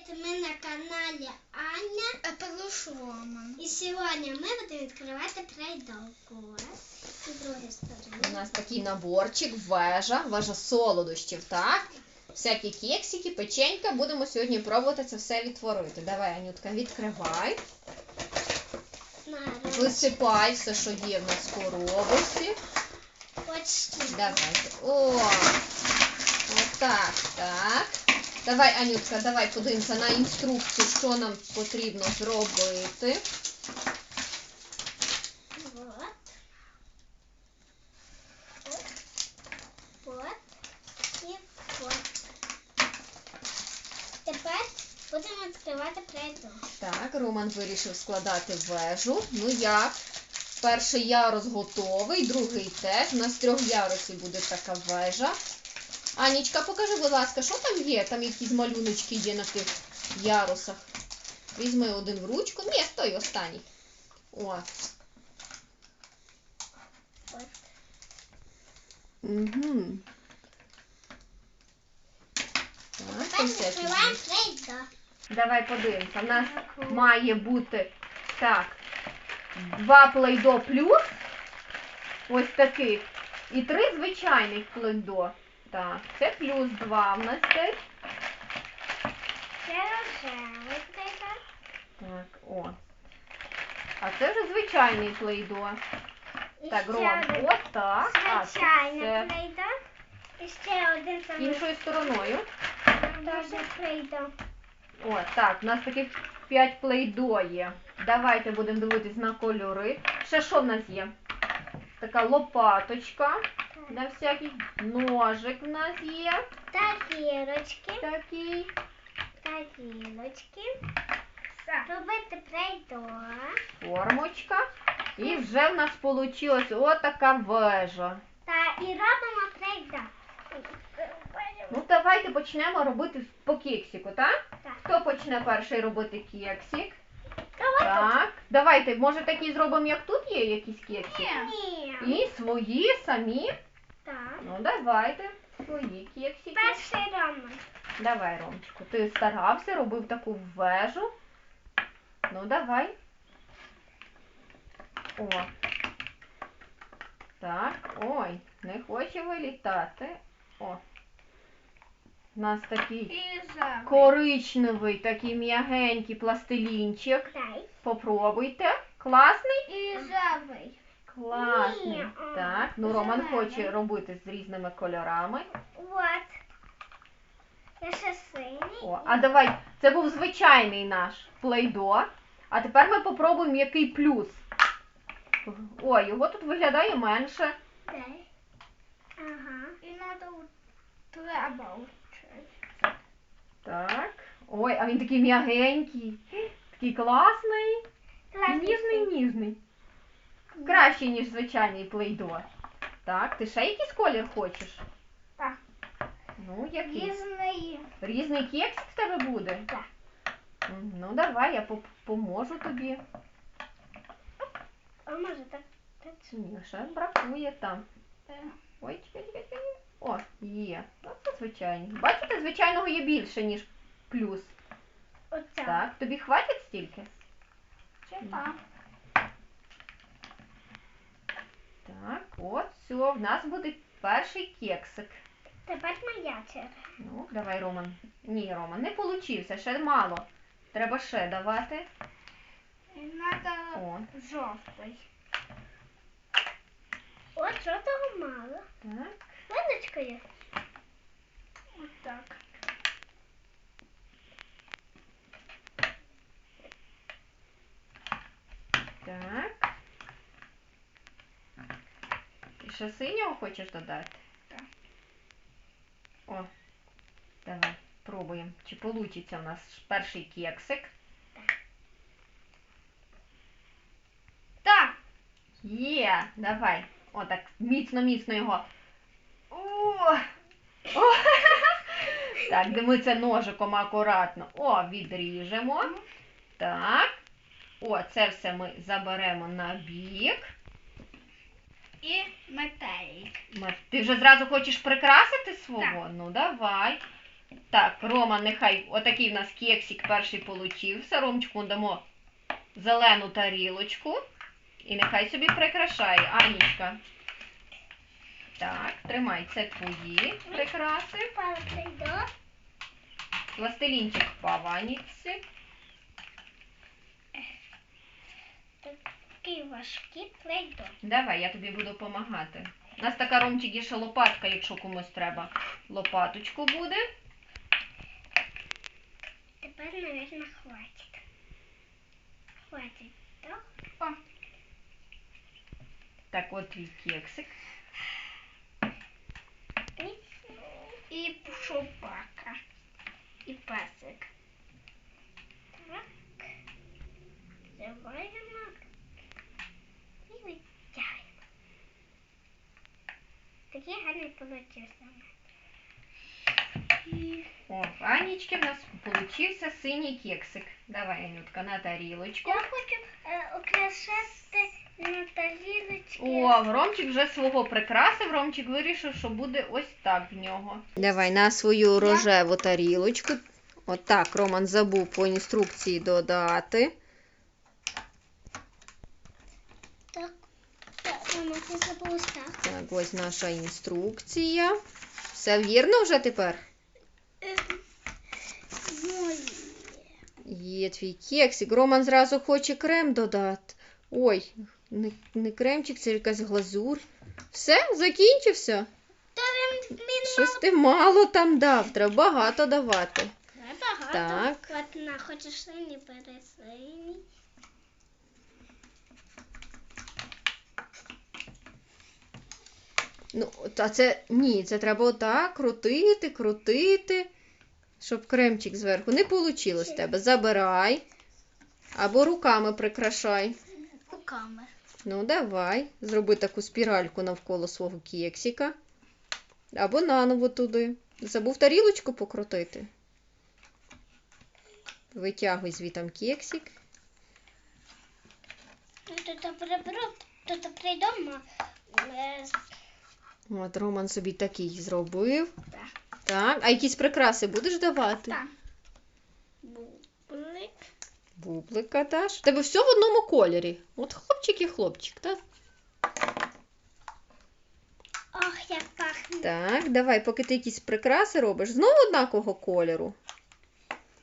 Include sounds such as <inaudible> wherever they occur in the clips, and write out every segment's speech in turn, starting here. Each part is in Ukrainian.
Это мы на канале Аня. Пелуш Роман. И сегодня мы будем открывать пройдовку. С другой У стороны. нас такий наборчик, вежа, вежа солодощів, так? Всякі кексики, печенька. Будемо сьогодні пробувати це все відтворити. Давай, Анютка, відкривай. На, Висипай все, що є в нас в коробочці. почти. Давайте. О! Отак, так. Давай, Анютка, давай подивимося на інструкцію, що нам потрібно зробити. Вот. Вот. Вот. І вот. Тепер будемо відкривати пройдовку. Так, Роман вирішив складати вежу. Ну як? Перший ярус готовий, другий теж. У нас трьох ярусів буде така вежа. Анічка, покажи, будь ласка, що там є? Там якісь малюночки є на тих ярусах. Візьми один в ручку. Ні, той останній. О. От. Угу. Так, пройдовку. Давай подивимося. У нас має бути так. Два плейдо плюс. Ось таких. І три звичайних плейдо. Так, це плюс два в нас теж. Це рожевий пройдох. Так, о. А це вже звичайний плейдо. І Так, ще Ром, один от так. А, пройдох. І ще один самий іншою стороною. дуже пройдох. О, так, у нас таких 5 плейдо є. Давайте будемо дивитись на кольори. Ще що в нас є? Така лопаточка для всяких. Ножик в нас є. Тарілочки. Такий. Тарілочки. Робити пройдох. Формочка. І вже в нас вийшла отака вежа. Та і робимо пройдох. Ну, давайте почнемо робити по кексику, так? Так. Хто почне перший робити кексик? Давайте. Так. Давайте, може такі зробимо, як тут є якісь кексики? Ні. І свої самі. Так. Ну, давайте свої кексики. Перший Роман. Давай, Ромчику. Ти старався, робив таку вежу. Ну, давай. О. Так, ой, не хоче вилітати. О. У нас такий коричневий, такий м'ягенький пластилінчик. Попробуйте. Класний? І жабий. Класний. Так, ну Роман хоче робити з різними кольорами. От. Я ще синій. О, а давай, це був звичайний наш плейдо. А тепер ми попробуємо який плюс. Ой, його тут виглядає менше. Дай. Ага. І надо треба вчити. Так. Ой, а він такий м'ягенький. Такий класний. Класний ніжний, ніжний. Кращий, ніж звичайний плейдо. Так, ти ще якийсь колір хочеш? Так. Ну, який? Різний. Різний кексик в тебе буде? Так. Ну, давай, я поможу тобі. А може так? так? Ні, ще бракує там. Е, Ой, чекай, чекай, чекай. О, є. Ну, це звичайний. Бачите, звичайного є більше, ніж плюс. Оця. Так, тобі хватить стільки? Чекай. Так, от, все, в нас буде перший кексик. Тепер моя черга. Ну, давай, Роман. Ні, Роман, не получився, ще мало. Треба ще давати. Надо О, жовтий. От жовтого мало. так. Ладочка є. Отак. Так. І ще синього хочеш додати? Так. О, давай, пробуємо. Чи получиться у нас перший кексик? Так. Є, давай. О, так міцно-міцно його. О! О! <laughs> Так, дивіться ножиком акуратно. О, відріжемо. Так. О, це все ми заберемо на бік. І метелик. Ма- Ти вже зразу хочеш прикрасити свого? Ну давай. Так, Рома, нехай отакий в нас кексик перший получився. Ромчику дамо зелену тарілочку. І нехай собі прикрашає. Анічка. Так, тримай, це твої прикраси. Пластилінчик впав Анічці. Такий важкий прийду. Давай, я тобі буду допомагати. У нас така Ромчик є ще лопатка, якщо комусь треба. Лопаточку буде. Тепер, мабуть, хватить. Хватить, так? О, Так, от твій кексик. і собака. І песик. Так. Заваємо. Такий гарний получився. І О, в Анічки в нас получився синій кексик. Давай, Анютка, на тарілочку. Я хочу е, украшати на тарілочці. О, Ромчик вже свого прикрасив. Ромчик вирішив, що буде ось так в нього. Давай на свою рожеву тарілочку. Отак Роман забув по інструкції додати. Так, так, мама, ти забула так. Так, ось наша інструкція. Все вірно вже тепер? Є твій кексик. Роман зразу хоче крем додати. Ой, не, не кремчик, це якась глазур. Все, закінчився. Та він, він Щось ти мало там дав, треба багато давати. мав багато. Так. От на, хочеш синій, бери синій. Ну, та це ні, це треба отак крутити, крутити, щоб кремчик зверху. Не вийшло в тебе. Забирай. Або руками прикрашай. Руками. Ну, давай. Зроби таку спіральку навколо свого кексика. Або наново туди. Забув тарілочку покрутити. Витягуй звітом кексик. Ну, тут прийдемо. Е, От Роман собі такий зробив. Так. Так. А якісь прикраси будеш давати? Так. бублик. Бублика даш. В тебе все в одному кольорі. От хлопчик і хлопчик, так? Ох, як пахне. Так, давай, поки ти якісь прикраси робиш, знову однакового кольору.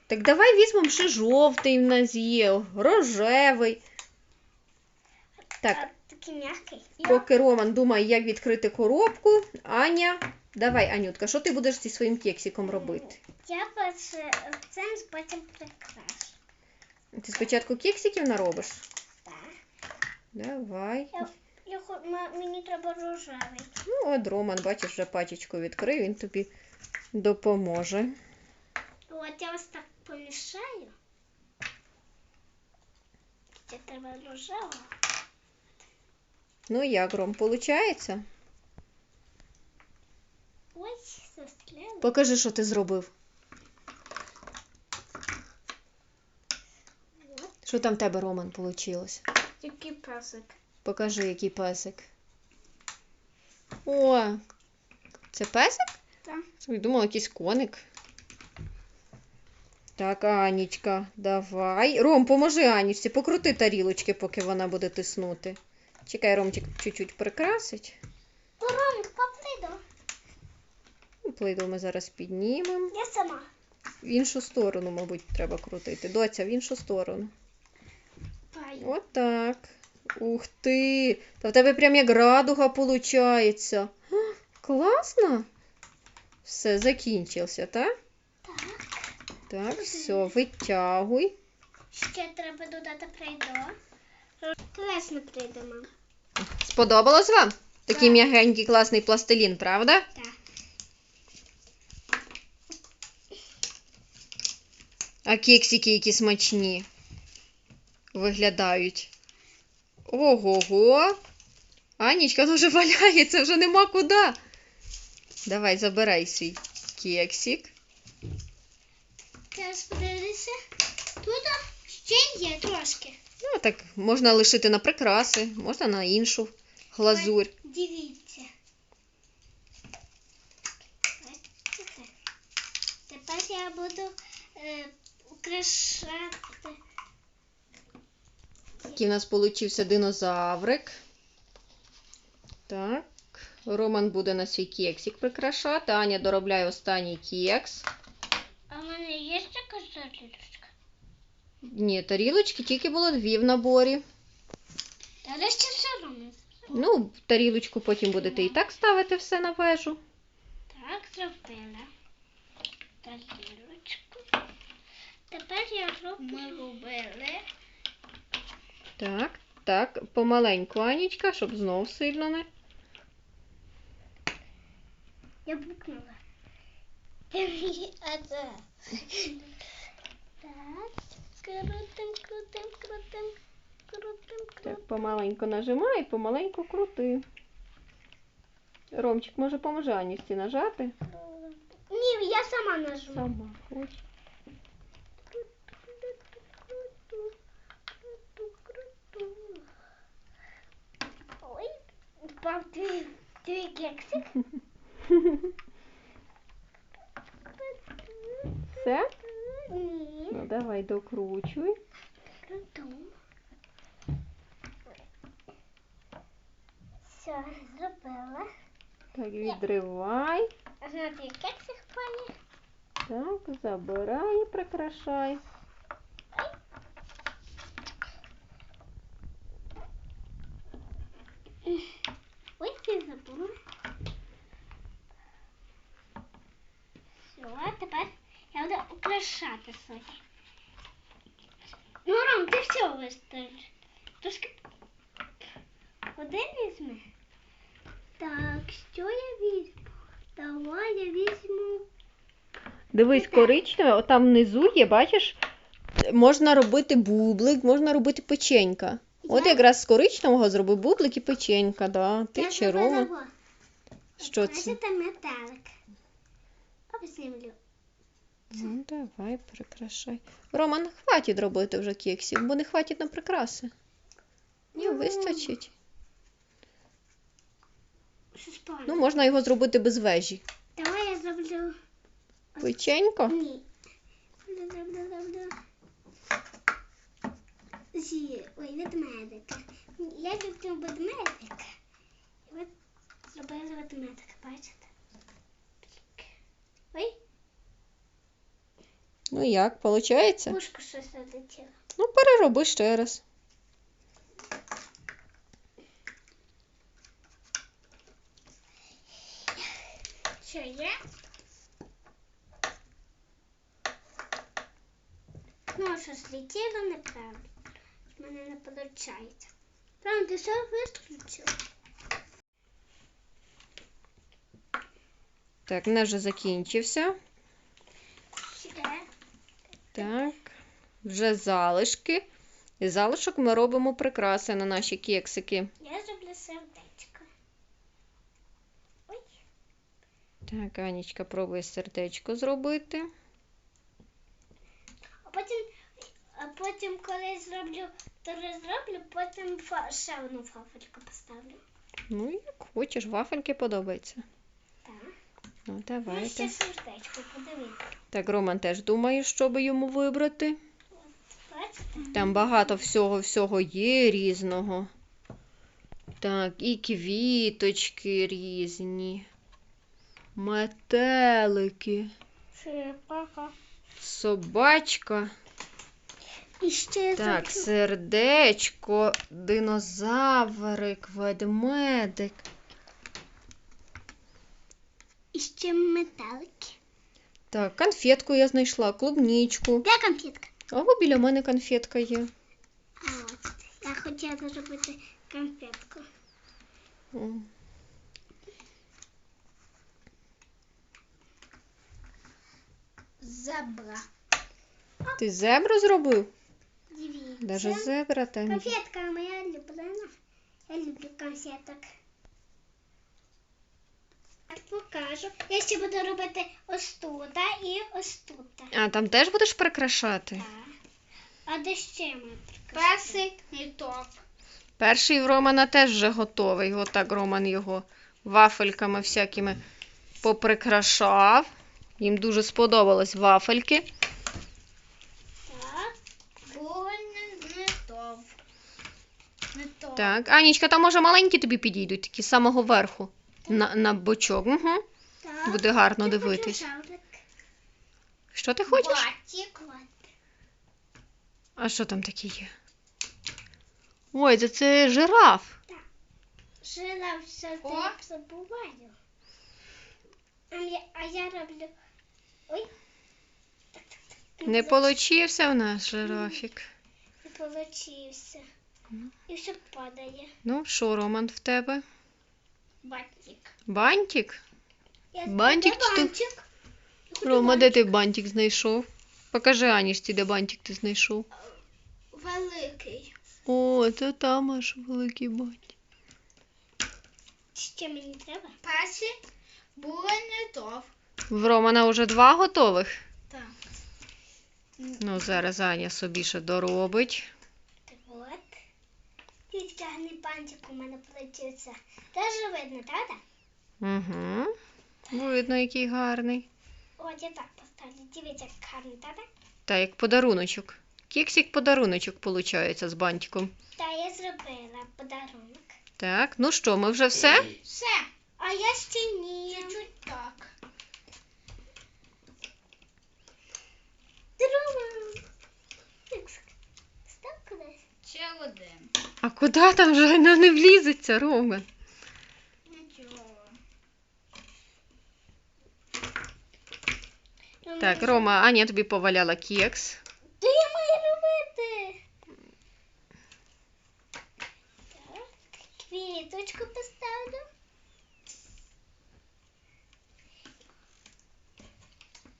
Так давай візьмемо ще жовтий в нас є, рожевий. Так, м'який. Поки Роман думає, як відкрити коробку, Аня, давай, Анютка, що ти будеш зі своїм кексиком робити? Я перше цим потім прикрашу. Ти спочатку кексиків наробиш? Так. Давай. Я, я, мені треба рожевий. Ну, от Роман, бачиш, вже пачечку відкрив, він тобі допоможе. От я ось так помішаю. Це треба рожево. Ну як, Ром, виходить? Ось, застряли. Покажи, що ти зробив. Що там в тебе, Роман, вийшло? Який песик. Покажи, який песик. О, це песик? Так. Я думала, якийсь коник. Так, Анічка, давай. Ром, поможи Анічці, покрути тарілочки, поки вона буде тиснути. Чекай, Ромчик чуть-чуть прикрасить. Ром, поприду. Плейду ми зараз піднімемо. Я сама. В іншу сторону, мабуть, треба крутити. Доця, в іншу сторону. Паю. Отак. Ух ти! Та в тебе прям як радуга виходить. Класно. Все, закінчився, так? Так. Так, все, витягуй. Ще треба додати прийду. Класно прийде, мам. Сподобалось вам? Такий м'ягенький класний пластилін, правда? Так. А кексики які смачні виглядають. Ого-го. Анічка ну вже валяється, вже нема куди. Давай, забирай свій кексик. Зараз подивися. Тут ще є трошки. Ну, так можна лишити на прикраси, можна на іншу глазурь. Дивіться. Бачите? я буду е, украшати. Такий у нас получився динозаврик. Так. Роман буде на свій кексик прикрашати. Аня доробляє останній кекс. А в мене є така тарілочка? Ні, тарілочки тільки було дві в наборі. Але ще все одно. Ну, тарілочку потім будете і так ставити все на вежу. Так, зробила. Тарілочку. Тепер я роблю. Ми робили. Так, так, помаленьку, Анічка, щоб знов сильно не. Я букнула. Так, крутим, крутим, крутим. Так, помаленьку нажимай, помаленьку крути. Ромчик, може, поможе Анічці нажати? Ні, я сама нажму. Сама хоч. Ой, впав твій, твій кексик. Все? Ні. Ну, давай докручуй. Крутом. Все, зробила. Так, відривай. А знаєте, як кексик пані? Так, забирай і прикрашай. Ой, ти забула. Все, тепер я буду украшати Соня. Ну, Ром, ти все виставиш. Трошки один візьми. Так, що я візьму? Давай я візьму. Дивись, коричневе, отам внизу є, бачиш, можна робити бублик, можна робити печенька. От Я- якраз з коричневого зроби бублик і печенька, да. Ти Я чи Рома? Що це? Бачите метелик. Обзнімлю. Ну, давай, прикрашай. Роман, хватить робити вже кексів, бо не хватить на прикраси. Ні, Ну. вистачить. Ну, можна його зробити без вежі. Давай я зроблю. Печенько? Ні. Зі, ой, ведмедика. Я люблю ведмедика. І от зробила ведмедика, бачите? Ой, Ну як, виходить? Вушко щось залетіло. Ну, перероби ще раз. Що є? ну що злетіло неправильно. В мене не виходить. Ти все виключив. Так, наш вже закінчився. Ще. Так, вже залишки. І залишок ми робимо прикраси на наші кексики. Я зроблю сердечко. Ой. Так, Анічка пробує сердечко зробити. А потім, а потім, коли зроблю, то зроблю, потім фа- ще одну фафельку поставлю. Ну, як хочеш, вафельки подобаються. Так. Ну, Ну, давайте. ще сердечко, подивіться. Так, Роман теж думає, що би йому вибрати. Бачите? Там багато всього-всього є різного. Так, і квіточки різні. Метелики, Черепаха. собачка. І ще Так, сердечко, динозаврик, ведмедик. І ще метелики. Так, конфетку я знайшла, клубничку. Де конфетка? Або біля мене конфетка є. А от. Я хотіла зробити конфетку. М. Ти зебру зробив? Дивіться. Даже зебра там. Конфетка моя улюблена. Я люблю конфеток. Покажу. Я ще буду робити ось тут і ось тут. А, там теж будеш прикрашати? Так. А де ще ми Песик і топ. Перший в Романа теж вже готовий. Отак Роман його вафельками всякими поприкрашав. Їм дуже сподобались вафельки. Так. Не то. Не. Так, Анічка, там може маленькі тобі підійдуть, такі з самого верху. На, на бочок. Угу. Так. Буде гарно Я дивитись. шаблик. Що ти хочеш? Батик. А що там таке є? Ой, це, це жираф. Жила все О. це забуваю. А я, а я роблю. Ой. Так, так, так. Не получився в нас жирафік. Не получився. І все падає. Ну, що, Роман, в тебе? Батик. Бантик? Я Бантик бантик? Рома, де ти бантик знайшов? Покажи Анічці, де бантик ти знайшов. Великий. О, це там аж великий бантик. Ще мені треба? Перший було не то. В Романа вже два готових. Так. Ну, зараз Аня собі ще доробить. Так от. І тягне бантик у мене получився. Теж видно, правда? Угу. Видно, який гарний. От я так поставлю. Дивіться, як гарно, правда? Та як подаруночок. Кексик подаруночок виходить з бантиком. Та я зробила подарунок. Так, ну що, ми вже все? Все. А я ще ні. Чуть-чуть так. Ще один. А куди там вже ну, не влізеться, Роман? Нічого. Так, Рома, Аня тобі поваляла кекс. Що я маю робити? Так, квіточку поставлю.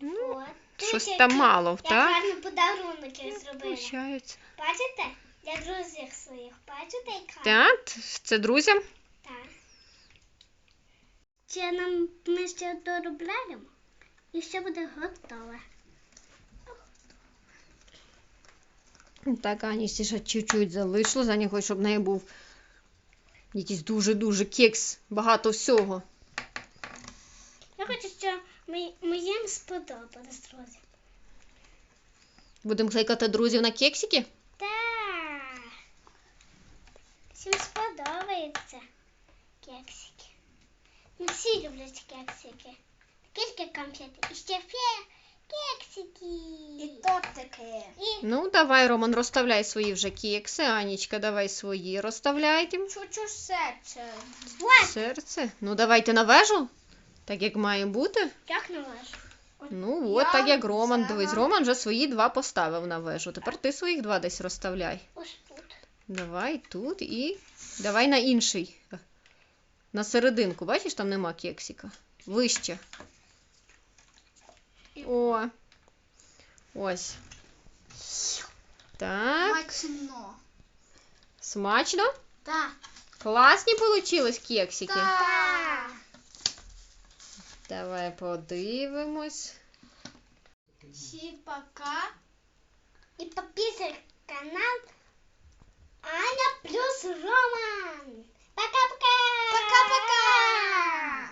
Ну, От. щось Дивіться, там який- мало, як так? гарний подарунок я зробила. Получається. Бачите? Для друзів своїх. Бачите, як гарно? Так, це друзям. Так. Ще нам ми ще доробляємо. І все буде готове. Так, Анічці ще чуть-чуть залишилось. Аня хоче, щоб в неї був якийсь дуже-дуже кекс, багато всього. Я хочу, щоб ми, моїм сподобалось, друзі. Будемо кликати друзів на кексики? Так. Всім сподобається кексики. Не всі люблять кексики. Кілька конфет. І ще фе кексики. І тортики. І Ну, давай, Роман, розставляй свої вже кекси. Анічка, давай свої розставляйте. Чуть-чуть серце. вот, Серце. Ну, давайте на вежу. Так як має бути. як на ваш. Ну, от Я так як Роман. Дивись, Роман вже свої два поставив на вежу. Тепер ти своїх два десь розставляй. Ось. Давай тут і давай на інший. На серединку. Бачиш, там нема кексика. Вище. О. Ось. Так. Смачно. Смачно? Так. Класні получились кексики. Так. Давай подивимось. Всі пока. І підписуй канал Аня плюс Роман. Пока-пока. Пока-пока.